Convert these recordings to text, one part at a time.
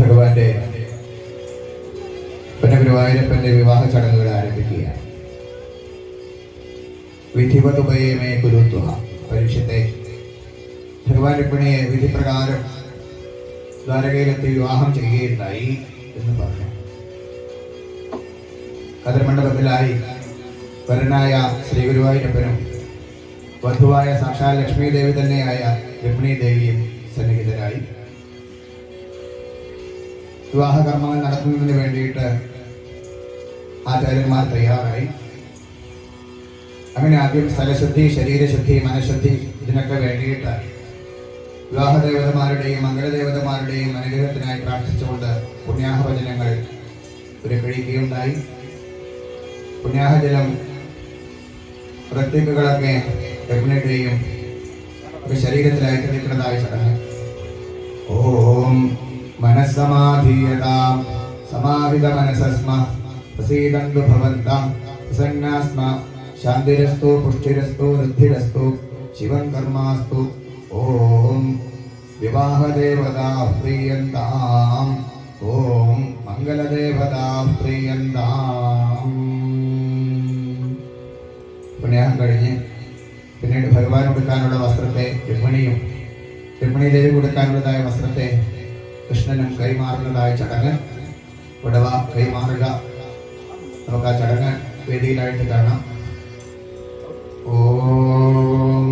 ഭഗവാന്റെ പുനഗുരുവായൂരപ്പന്റെ ഗുരുവായൂരപ്പന്റെ വിവാഹ ചടങ്ങുകൾ ആരംഭിക്കുകയാണ്. വിധിവതുപയമേ ഗുരുത്വ പരീക്ഷത്തെ ഭഗവാൻ രുക്മിണിയെ വിധിപ്രകാരം ദ്വാരകയിലെത്തി വിവാഹം ചെയ്യുകയുണ്ടായി എന്ന് പറഞ്ഞു. കതിർമണ്ഡപത്തിലായി വരനായ ശ്രീ ഗുരുവായൂരപ്പനും വധുവായ സാക്ഷാൽ ലക്ഷ്മി ദേവി തന്നെയായ രുക്മിണി ദേവിയും സന്നിഹിതരായി. വിവാഹ കർമ്മങ്ങൾ നടത്തുന്നതിന് വേണ്ടിയിട്ട് ആചാര്യന്മാർ തയ്യാറായി. അങ്ങനെ ആദ്യം സ്ഥലശുദ്ധി ശരീരശുദ്ധി മനഃശുദ്ധി ഇതിനൊക്കെ വേണ്ടിയിട്ട് വിവാഹദേവതമാരുടെയും മംഗളദേവതമാരുടെയും അനുഗ്രഹത്തിനായി പ്രാർത്ഥിച്ചുകൊണ്ട് പുണ്യാഹവചനങ്ങൾ ഒരു കഴിക്കുകയുണ്ടായി പുണ്യാഹജലം പ്രത്യേകകളൊക്കെ യമുനയുടെയും ശരീരത്തിലായി തെളിക്കുന്നതായ ചടങ്ങ്. ഓം മനസ്സമാധീയതാം. സമാവിത മനസ്സസ്മ. പ്രസീദന്തു ഭവന്താം. പ്രസന്നാസ്മ. ശാന്തിരസ്തു പുഷ്ടിരസ്തു വൃദ്ധിരസ്തു. ശിവൻ കർമാസ്തു. ഓം വിവാഹദേവതാ പ്രിയന്താം. ഓം മംഗളദേവതാ പ്രിയന്താം. പുണ്യാഹം കഴിഞ്ഞ് പിന്നീട് ഭഗവാൻ കൊടുക്കാനുള്ള വസ്ത്രത്തെ രുക്മിണിയും രുക്മിണി ദേവി കൊടുക്കാനുള്ളതായ വസ്ത്രത്തെ കൃഷ്ണനും കൈമാറുന്നതായ ചടങ്ങ് വിടവ കൈമാറുക. നമുക്ക് ആ ചടങ്ങ് വേദിയിലായിട്ട് കാണാം. ഓം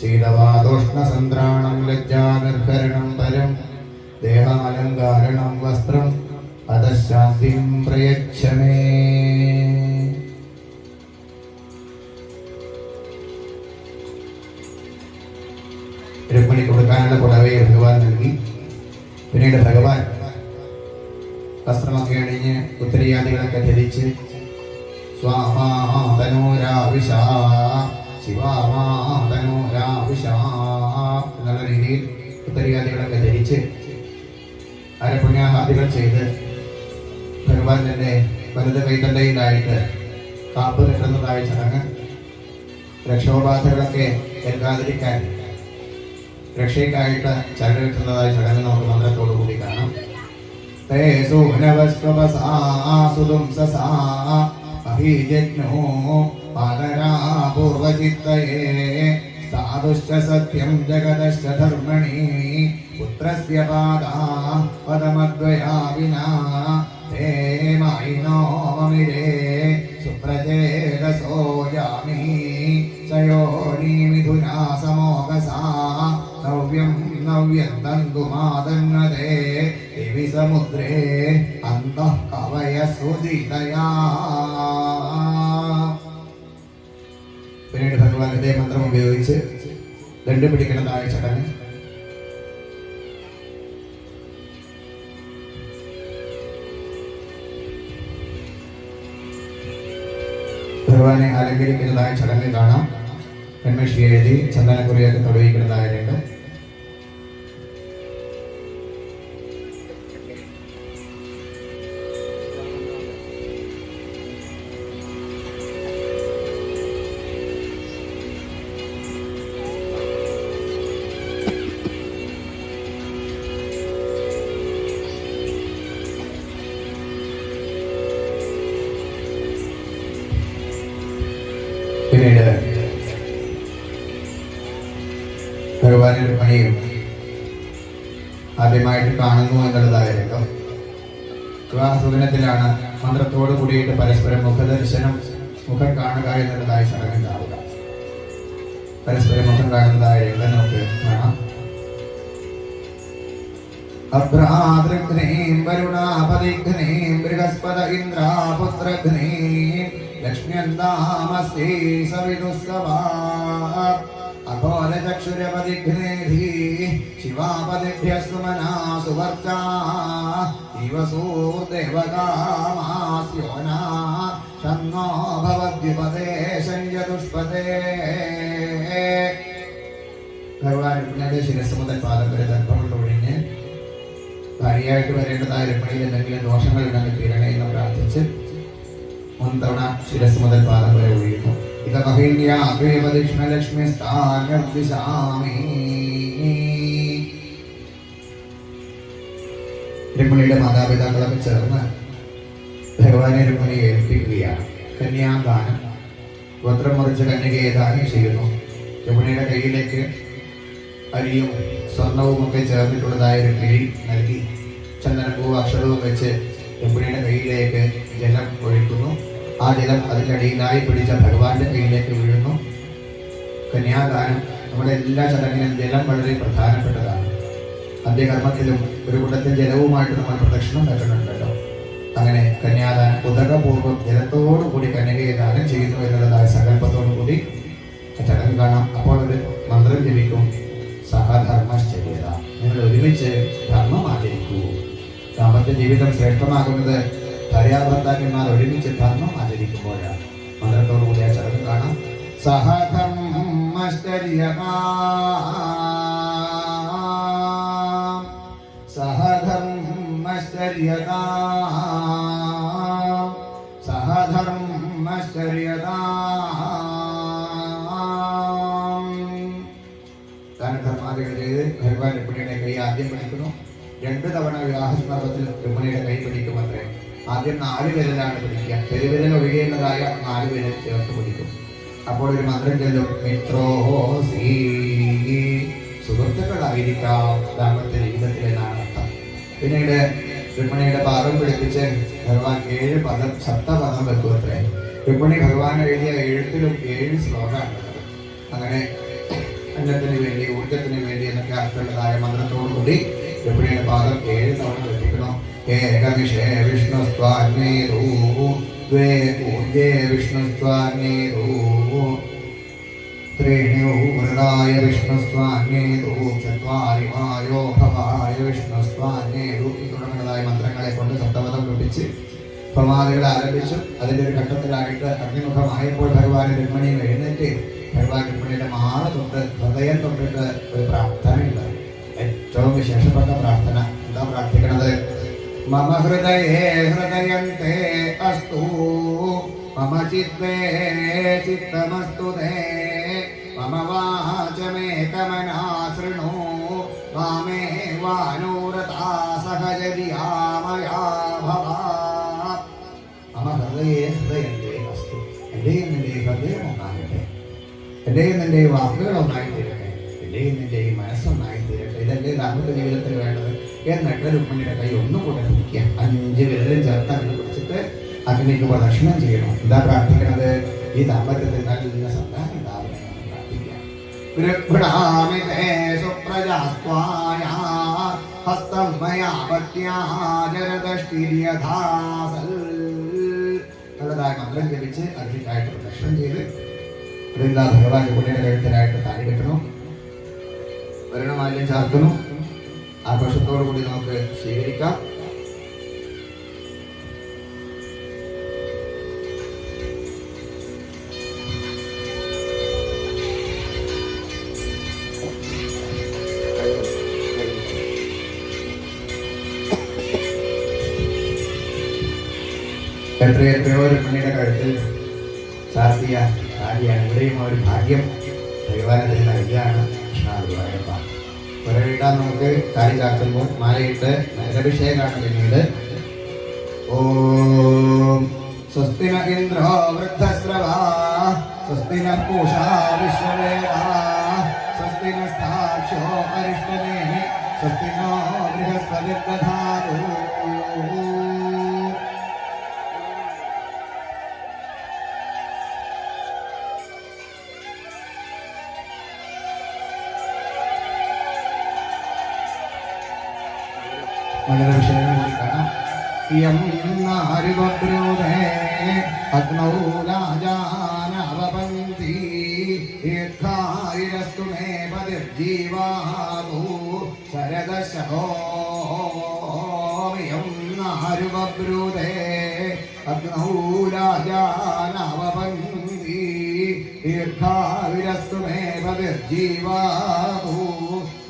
ശീതവാദോഷ്ണസന്ത്രാണം ലജ്ജാനിർഭരണം പരം ദേഹാലങ്കാരണം വസ്ത്രം അതശാന്തിം പ്രയച്ഛമേ. രുക്മിണി കൊടുക്കാനുള്ള പുടവയെ ഭഗവാൻ നൽകി. പിന്നീട് ഭഗവാൻ വസ്ത്രമൊക്കെ അണിഞ്ഞ് ഉത്തരയാദികളൊക്കെ ധരിച്ച് സ്വാമാതനോരാവിഷ ശിവാമാതനോരാവിഷ എന്നുള്ള രീതിയിൽ ഉത്തരയാദികളൊക്കെ ധരിച്ച് അരപുണ്യാഹാദികൾ ചെയ്ത് ഭഗവാൻ തന്നെ വലത് കൈത്തണ്ടയിലായിട്ട് കാപ്പ് കിട്ടുന്നതായ ചടങ്ങ് രക്ഷോപാധകളൊക്കെ ഏൽക്കാതിരിക്കാൻ രക്ഷയ്ക്കായിട്ട് ചരട് കിട്ടുന്നതായ ചടങ്ങ് നമുക്ക് മന്ത്രത്തോടു കൂടി കാണാം. തേ സൂനവസ്വസാസുതും സസാ അഭിജജ്ഞോ പാദരാ പൂർവചിത്തയേ സ്ഥാതുശ്ച സത്യം ജഗതശ്ച ധർമ്മണി പുത്രസ്യ പാദാ പദമദ്വയാ വിനാ തേ മൈനോ മമിരേ സുപ്രചേതസോ ജാമി ചയോനി മിഥുനാ സമോകസാ നവ്യം തന്തുമാതന്നതേ ദിവി സമുദ്രേ അന്തഃ കവയ സുദിതയാ പിന്നീട് ഭഗവാൻ ഇതേ മന്ത്രം ഉപയോഗിച്ച് ദണ്ട് പിടിക്കുന്നതായ ചടങ്ങ് ഭഗവാനെ അലങ്കരിക്കുന്നതായ ചടങ്ങ് കാണാം. പെൺമഷി എഴുതി ചന്ദനക്കുറിയൊക്കെ തൊടുവിക്കുന്നതായ ഭഗവാനൊരു പണിയും ആദ്യമായിട്ട് കാണുന്നു എന്നുള്ളതായിരിക്കും. രംഗം വിവാഹ സുദിനത്തിലാണ് മന്ത്രത്തോട് കൂടിയിട്ട് പരസ്പരം മുഖദർശനം മുഖം കാണുക എന്നുള്ളതായി ചടങ്ങുണ്ടാവുക. പരസ്പരം മുഖം കാണുന്നതായിരിക്കും നമുക്ക് കാണാം. അഭ്രാതൃഘ്നീം വരുണാപതിഘ്നീം ബൃഹസ്പത ഇന്ദ്രാപുത്രഘ്നീം ലക്ഷ്മ്യന്താമസ്യൈ സവിദുസ്സവാ അഘോരചക്ഷുരപതിഘ്നേധി ശിവാപതിഭ്യസ്തു മനാസു വർച്ചാ ദിവസൂർദേവകാമാസ്യോനാ ഷണ്ണോ ഭവദ്വിപദേ ശയ്യദുഷ്പദേ ഭഗവാൻ രുക്മിണിയുടെ ശിരസ് മുതൽ പാദം വരെ ദർഭമുണ്ട് ഒഴിഞ്ഞ്. ഭാര്യയായിട്ട് വരേണ്ടതായ രുക്മിണിയിൽ എന്തെങ്കിലും ദോഷങ്ങൾ ഉണ്ടെങ്കിൽ തീരണേ എന്ന് പ്രാർത്ഥിച്ച് മുൻതവണ ശിരസ് മുതൽ പാദം വരെ ഒഴിയുന്നു. ഇത് മഹീന്യാഗ്രീപദക്ഷ്ണലക്ഷ്മി സ്ഥാനർദിശാമി രുക്മിണിയുടെ മാതാപിതാക്കളൊക്കെ ചേർന്ന് ഭഗവാനെ രുക്മിണിയെ ഏൽപ്പിക്കുകയാണ്. കന്യാദാനം. വസ്ത്രം മുറിച്ച് കന്യകയെ ദാനം ചെയ്യുന്നു. രുക്മിണിയുടെ കയ്യിലേക്ക് അരിയും സ്വർണവും ഒക്കെ ചേർന്നിട്ടുള്ളതായ ഒരു കിഴി നൽകി ചന്ദനപ്പൂ അക്ഷരവും വെച്ച് രുക്മിണിയുടെ കയ്യിലേക്ക് ജലം ഒഴിക്കുന്നു. ആ ജലം അതിന്റെ അടിയിലായി പിടിച്ച ഭഗവാന്റെ കയ്യിലേക്ക് വീഴുന്നു. കന്യാദാനം നമ്മുടെ എല്ലാ ചടങ്ങിനും ജലം വളരെ പ്രധാനപ്പെട്ടതാണ്. അന്ത്യകർമ്മത്തിലും ഒരു കൂട്ടത്തിൽ ജലവുമായിട്ട് നമ്മൾ പ്രദക്ഷിണം വെക്കുന്നുണ്ടല്ലോ അങ്ങനെ കന്യാദാനം ഉദകപൂർവം ജലത്തോടു കൂടി കന്യകയെ ദാനം ചെയ്യുന്നു എന്നുള്ളതായ സങ്കല്പത്തോടു കൂടി ചടങ്ങ് കാണാം. അപ്പോൾ ഒരു മന്ത്രം ജപിക്കും. സഹധർമ്മശ്ചര്യത നിങ്ങൾ ഒരുമിച്ച് ധർമ്മം ആചരിക്കൂ. ദാമ്പത്യ ജീവിതം ശ്രേഷ്ഠമാകുന്നത് ഭാര്യാഭർത്താക്കന്മാർ ഒരുമിച്ച് ധർമ്മം ആചരിക്കുമ്പോഴാണ് മന്ത്രത്തോടു കൂടി ആ ചടങ്ങ് കാണാം സഹധർമ്മശ്ചര്യത സഹധർമ്മശ്ചര്യത സഹധർമ്മശ്ചര്യത ദാനധർമാദികൾ ചെയ്ത് ഭഗവാൻ രുക്മിണിയുടെ കൈ ആദ്യം പിടിക്കുന്നു രണ്ടു തവണ വിവാഹ സന്ദർഭത്തിൽ രുക്മിണിയുടെ കൈ പിടിക്കുമത്രേ ആദ്യം നാല് വിരലാണ് പിടിക്കുക. പെരുവിരൽ ഒഴികെയുള്ളതായ നാല് വിരൽ ചേർത്ത് പിടിക്കും. അപ്പോൾ ഒരു മന്ത്രം ചെല്ലും മിത്രോഹോ സീ സുഹൃത്തുക്കളായിരിക്കാം ദാമ്പത്യ ജീവിതത്തിൽ എന്നാണ് അർത്ഥം. പിന്നീട് രുക്മിണിയുടെ പാദം പിടിപ്പിച്ച് ഭഗവാൻ ഏഴ് പദം സപ്തപദം വെക്കുമത്രേ. രുക്മിണി ഭഗവാൻ എഴുതിയ എഴുത്തിലും ഏഴ് ശ്ലോകമാണ്. അങ്ങനെ അന്നത്തിന് വേണ്ടി ഊർജത്തിന് വേണ്ടി എന്നൊക്കെ അർത്ഥമുള്ളതായ മന്ത്രത്തോടുകൂടി രുക്മിണിയുടെ പാദം ഏഴ് തവണ വെപ്പിക്കുന്നു ഏകവിഷേ വിഷ്ണുസ്വാന്മേരൂ द्वे ऊर्जे विष्णुस्त्वान्येदो त्रीण्यूर्गाय വിഷ്ണുസ്വാന്യേതു ചത്വാരി വായോ ഭവായ വിഷ്ണുസ്വാന്യേതു തുടങ്ങുന്നതായ മന്ത്രങ്ങളെ കൊണ്ട് സപ്തപദം ലഭിച്ച് പ്രമാദികൾ ആരംഭിച്ചു അതിൻ്റെ ഒരു ഘട്ടത്തിലായിട്ട് അഗ്നിമുഖമായപ്പോൾ ഭഗവാൻ രുക്മിണിയും എഴുന്നേറ്റ് ഭഗവാൻ രുക്മിണിയുടെ മാറ തൊട്ട് ഹൃദയം തൊട്ടിട്ട് ഒരു പ്രാർത്ഥനയുണ്ട് ഏറ്റവും വിശേഷപ്പെട്ട പ്രാർത്ഥന എന്താ പ്രാർത്ഥിക്കണത് मम हृदये हृदयन्ते अस्तु मम चित्ते चित्तमस्तु ते मम वाचमेकमना शृणु वामे वानूरता सहजरिया मया भवा मम ഹൃദയേ ഹൃദയന്റെ അസ്തു എൻ്റെയും നിന്റെ ഹൃദയം ഒന്നാകട്ടെ എൻ്റെയും നിന്റെ വാക്കുകൾ ഒന്നായി തീരട്ടെ എൻ്റെയും നിന്റെ മനസ്സൊന്നായി തീരട്ടെ ഇതല്ലേ ദാമ്പത്യ ജീവിതത്തിൽ വേണ്ടത് എന്നിട്ട് രുക്മിണിയുടെ കൈ ഒന്നും കൂടെ പിടിക്കുക അഞ്ച് വിരലും ചേർത്ത് അങ്ങനെ പിടിച്ചിട്ട് അഗ്നിക്ക് പ്രദക്ഷിണം ചെയ്യണം. എന്താ പ്രാർത്ഥിക്കണത്? ഈ ദാമ്പത്യത്തിൽ നല്ല സന്താനം ഉണ്ടാവണേ പ്രാർത്ഥിക്കുക നല്ലതായ മന്ത്രം ജപിച്ച് അഗ്നിക്കായിട്ട് പ്രദക്ഷിണം ചെയ്ത് ഭഗവാൻ കുട്ടിയുടെ കഴുത്തിനായിട്ട് താലി കെട്ടണം. വരണമാല്യം ചാർത്തുന്നു ആഘോഷത്തോടു കൂടി നമുക്ക് സ്വീകരിക്കാം. എത്രയെത്രയോ രുക്മിണിയുടെ കഴുത്തിൽ ചാർത്തിയ കാര്യമാണ് ഇവിടെയും ഒരു ഭാഗ്യം ഭഗവാനത്തിന് നൽകുകയാണ് കൃഷ്ണഗുരുവായൂരപ്പ പുറവിടാൻ നമുക്ക് കാര്യം ചാർത്തുമ്പോൾ മാലയിട്ട് നഗരഭിഷേകമാണ് പിന്നീട് ഓം സ്വസ്തിന ഇന്ദ്രോ വൃദ്ധസ്രവാ സ്വസ്തിന പൂഷാ വിശ്വവേദ സ്വസ്തിന സാക്ഷോ അരിഷ്ടനേഹി സ്വസ്തിനോ ബൃഹസ്പതിർദധാതു ಒಳ್ಳೆಯ ವಿಷಯಗಳನ್ನು ಕಾಣ यं नारिवब्रूधे अग्नौ राजानवपन्ति यद्धारिरस्तु मे पदिर्जीवाहो शरदशोयं नारिवब्रूधे अग्नौ राजानवपन्ति यद्धारिरस्तु मे पदिर्जीवाहो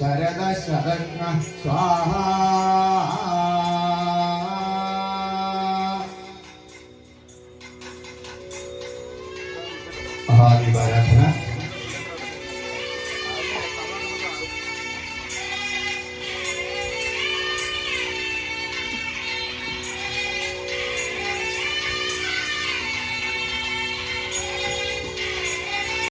शरदशदग्न स्वाहा الله وبارك